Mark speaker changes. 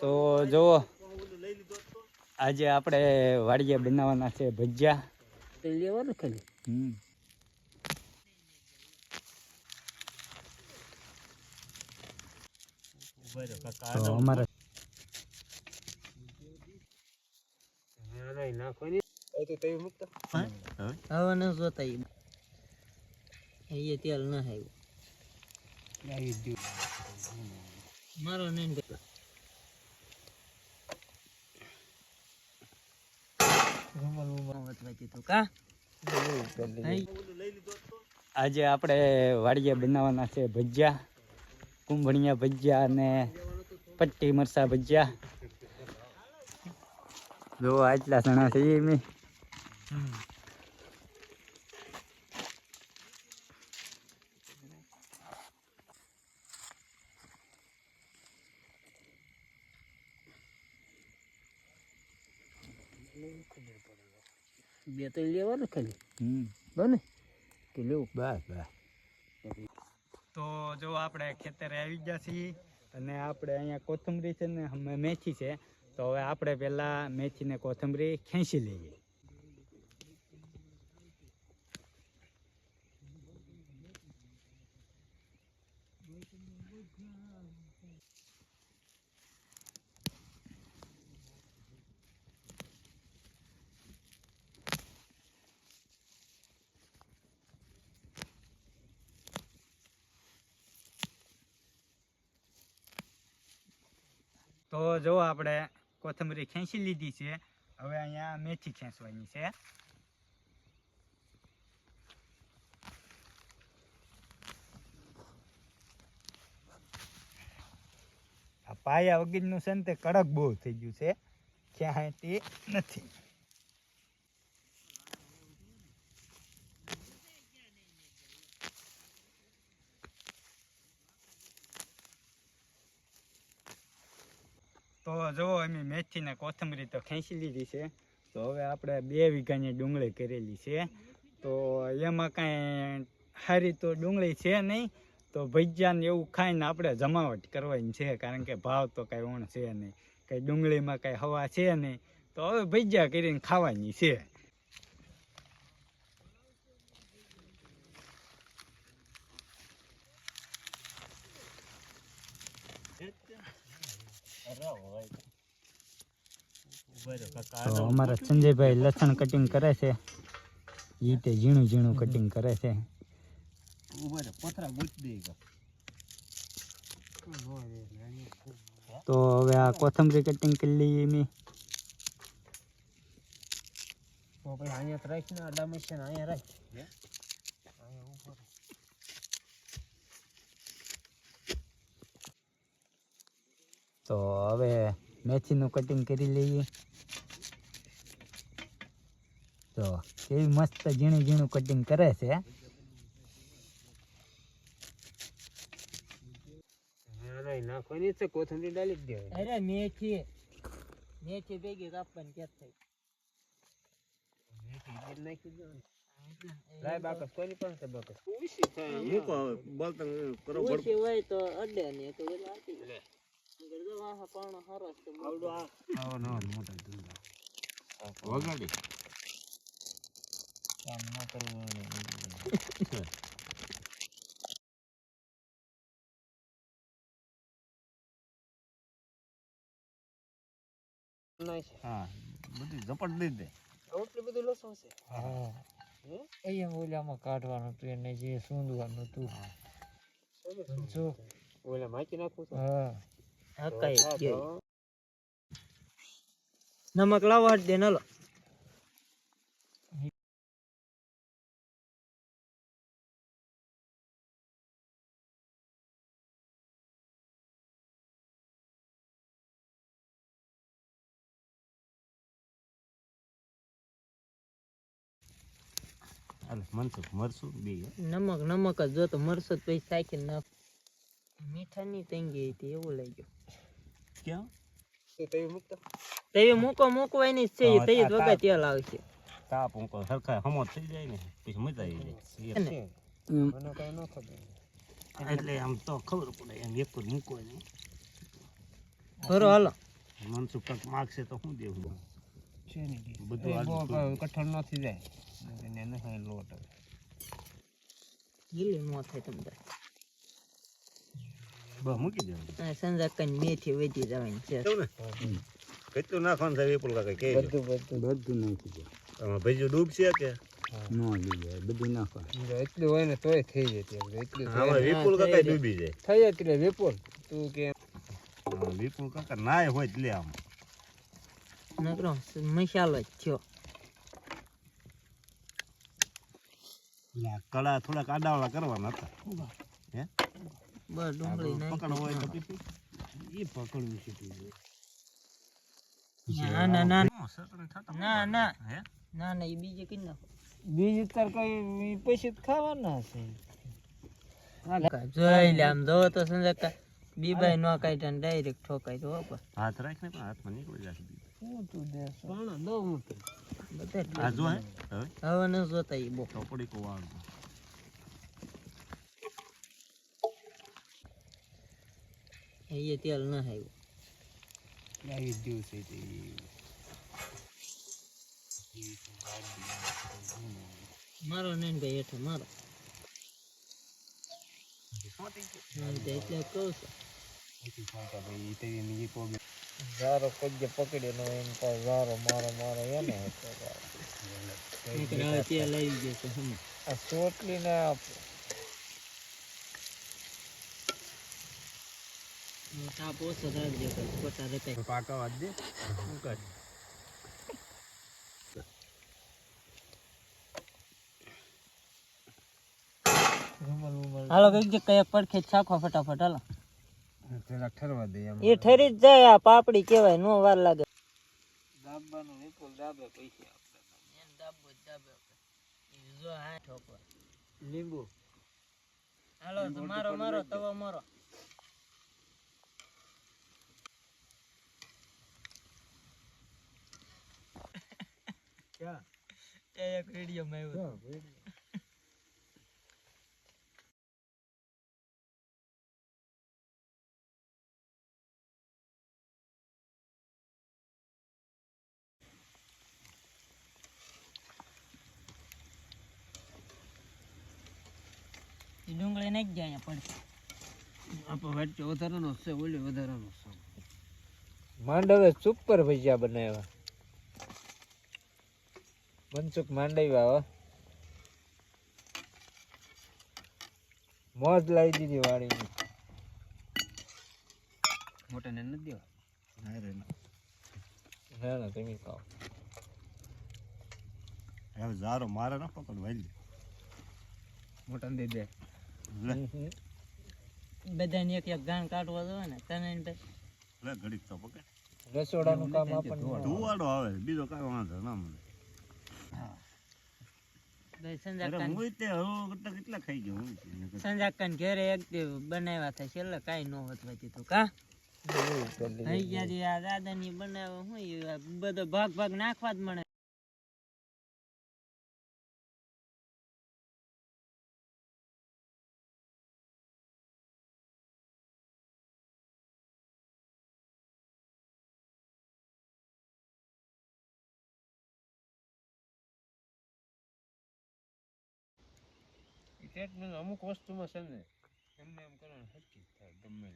Speaker 1: તો જુઓ આજે આપણે વાડીએ બનાવવાના છે ભજીયા.
Speaker 2: લેવાનું ખાલી?
Speaker 1: હમ. તો અમારે
Speaker 3: મારો નહીં પેલા રૂમાલ રૂમાલ વચવાતી તું કા હાઈ.
Speaker 1: આજે આપણે વાડીએ બનાવવાના છે ભજીયા, કુંભણિયા ભજીયા અને પટ્ટી મરસા ભજીયા. જો આટલા સણા થઈ મેં
Speaker 2: બે તો લેવાનું ખાલી.
Speaker 1: હમ.
Speaker 2: બને? કે લેવું?
Speaker 1: બસ બસ. તો જો આપણે ખેતરે આવી ગયા છીએ અને આપણે અહીંયા કોથમરી છે ને અમે મેથી છે. તો હવે આપણે પહેલા મેથી ને કોથમરી ખેંચી લઈએ. તો જો આપણે કોથમરી ખેંચી લીધી છે, હવે અહીંયા મેથી ખેંચવાની છે. આ પાયા વગરનું છે ને તે કડક બહુ થઈ ગયું છે ક્યાંય તે નથી. તો જુઓ અમે મેથી ને કોથમરી તો ખેંચી લીધી છે. તો હવે આપણે બે વીઘાની ડુંગળી કરેલી છે. તો એમાં કાંઈ સારી તો ડુંગળી છે નહીં, તો ભજીયાને એવું ખાઈને આપણે જમાવટ કરવાની છે, કારણ કે ભાવ તો કાંઈ ઓણ છે નહીં. કંઈ ડુંગળીમાં કાંઈ હવા છે નહીં. તો હવે ભજીયા કરીને ખાવાની છે. તો અમારા સંજયભાઈ લસણ કટિંગ કરે છે. એ તે ઝીણું ઝીણું કટિંગ કરે છે.
Speaker 2: પથરા ગોતી દે
Speaker 1: તો હવે આ કોથમરી કટિંગ કરી લઈએ મેં
Speaker 2: અહીંયા તો રાખ ને આડા અહીંયા રાખ.
Speaker 1: તો હવે મેથીનું કટિંગ કરી લઈએ. તો કેવી મસ્ત ઝીણું ઝીણું કટિંગ કરે છે.
Speaker 2: નાખવાની છે કોથમરી ડાલી જ
Speaker 3: અરે મેથી. મેથી ભેગી કાપવાની ક્યાં થઈ
Speaker 2: નાખી દેવાનું. લાય બાકસ કોની પાસે બાકસ?
Speaker 4: મૂકો હવે બળતણ કરો
Speaker 3: ઓછી હોય તો અડે ને તો પેલા આપી દે. અગર જો આ પાણો હારો
Speaker 2: આવડો આ. આવો નવો મોટા ધંધા.
Speaker 4: વગાડી.
Speaker 2: કામ ન કરવું
Speaker 4: હા બધી ઝપટ દઈ દે.
Speaker 2: એટલું બધું લસણ છે?
Speaker 3: હા. અહીંયા ઓલામાં કાઢવાનું તું એને જે સૂંદવાનું તું જો.
Speaker 2: ઓલા નાખું છું.
Speaker 3: હા. હા કઈ નમક લાવો દે નલો
Speaker 4: હાલ મનસુખ મરસું બે
Speaker 3: નમક નમક જ જો તો મરસો તો પછી સાકીને નાખ. મીઠાની તંગી હતી એવું લાગ્યું ગયો.
Speaker 2: તો તમે મૂકતા?
Speaker 3: તેવી મૂકો મૂકવાની છે
Speaker 4: હા,
Speaker 3: જ વગર તેલ આવશે
Speaker 4: તાપ ઊંકો સરખા હમો થઈ જાય ને પછી મજા આવી જાય.
Speaker 2: મને કઈ ન ખબર.
Speaker 4: એટલે આમ તો ખબર પડે એમ એક જ મૂકવાની.
Speaker 3: ભરો હાલો.
Speaker 4: મનસુખ માગશે તો શું દેવું?
Speaker 2: છે ને
Speaker 4: બધું.
Speaker 2: કઠણ ન થઈ જાય. એને નહીં લોટ હવે.
Speaker 3: ગીલી નો થાય તમ તાર
Speaker 4: મૂકી દેવું
Speaker 3: સંજા કઈ મેથી વધી જવાની છે
Speaker 4: કેટલું નાખવાનું થાય વિપુલ કાકા કે
Speaker 2: બધું બધું
Speaker 1: બધું નાખી દો
Speaker 4: આમાં ભેજું ડૂબશે કે
Speaker 1: ન? લઈ બધું નાખવા
Speaker 2: એટલું હોય ને તોય થઈ જતી એટલું
Speaker 4: આમાં વિપુલ કાકા ડૂબી જાય
Speaker 2: થઈ રે વિપુલ તું કે
Speaker 4: વિપુલ કાકા નાય હોય જ લે આમ.
Speaker 3: નકરો મસાલો જ થયો.
Speaker 4: કડા થોડાક આડાવાળા કરવાના હતા. હે?
Speaker 3: બસ ડુંગળી
Speaker 4: પકડ હોય તો પીપી.
Speaker 2: એ પકડવું છે તું.
Speaker 3: ના ના ના. ના ના.
Speaker 4: હે?
Speaker 3: ના ના એ બીજે કઈ નાખો.
Speaker 2: બીજ તાર કઈ પૈસે ખાવાના છે.
Speaker 3: જોઈ લે આમ જોવો તો સંજા બીબાઈ નો કાઢ્યા ડાયરેક્ટ ઠોકાય તો બાપા
Speaker 4: હાથ રાખ ને પણ હાથમાં નીકળી જશે
Speaker 2: શું તું દે દઉં
Speaker 4: આ જો હે. હવે?
Speaker 3: ન જોતા એ બો
Speaker 4: ચોપડી કો વાળ.
Speaker 3: એ તેલ ન આવ્યું.
Speaker 2: લાવી જ છે તે.
Speaker 3: મારો ને ભાઈ હેઠે મારો એટલે કહું છું.
Speaker 2: ઝારો કોઈ પકડ્યો નો એમ પાસે ઝારો મારો મારો એને હતો આ ચોટલી ને
Speaker 3: કઈ
Speaker 2: પાકા દે? શું કર.
Speaker 3: હાલો કંઈક જે કયા પડખે છાખો ફટાફટ હાલો.
Speaker 2: જરાક ઠરવા દે
Speaker 3: એ ઠરી જ જાય આ પાપડી કેવાય નો વાર લાગે.
Speaker 2: દાબવાનું વિપુલ દાબે પૈસા
Speaker 3: જો હા ઠોકવા
Speaker 2: લીંબુ.
Speaker 3: હાલો તો મારો મારો તવો મારો. એ એક વીડિયો માં આવ્યો ડુંગળી નાખી જાય અહીંયા પડશે
Speaker 2: આપો વચ્ચે વધારાનો છે ઓલી વધારાનો છે. માંડવે સુપર ભજીયા બનાવ્યા. મનસુખ માંડવ્યા હો. મોજ લાવી દીધી વાડીની મોટા ને નથી દેવા? ના ના. તમે ખાઓ.
Speaker 4: હવે ઝારો મારે ના પકડ વાલી
Speaker 2: મોટા દે દે.
Speaker 3: બધાને એક એક ગાણ કાઢવા દો ને. તને ને
Speaker 4: લે ઘડીક તો પકડ.
Speaker 2: રસોડાનું કામ આપણને
Speaker 4: ધુવાડો આવે બીજો કાંઈ વાંધો ના મને
Speaker 3: સંજાકાન ઘરે એક બનાવ્યા થાય છેલ્લે કાંઈ ન હોત વચ્ચે તું કા? થઈ ગયા દી બનાવે હું બધો ભાગ ભાગ નાખવા જ મળે.
Speaker 2: ટ્રીટમેન્ટ અમુક વસ્તુમાં છે ને એમને એમ કરવાનું હરખી જ થાય ગમે.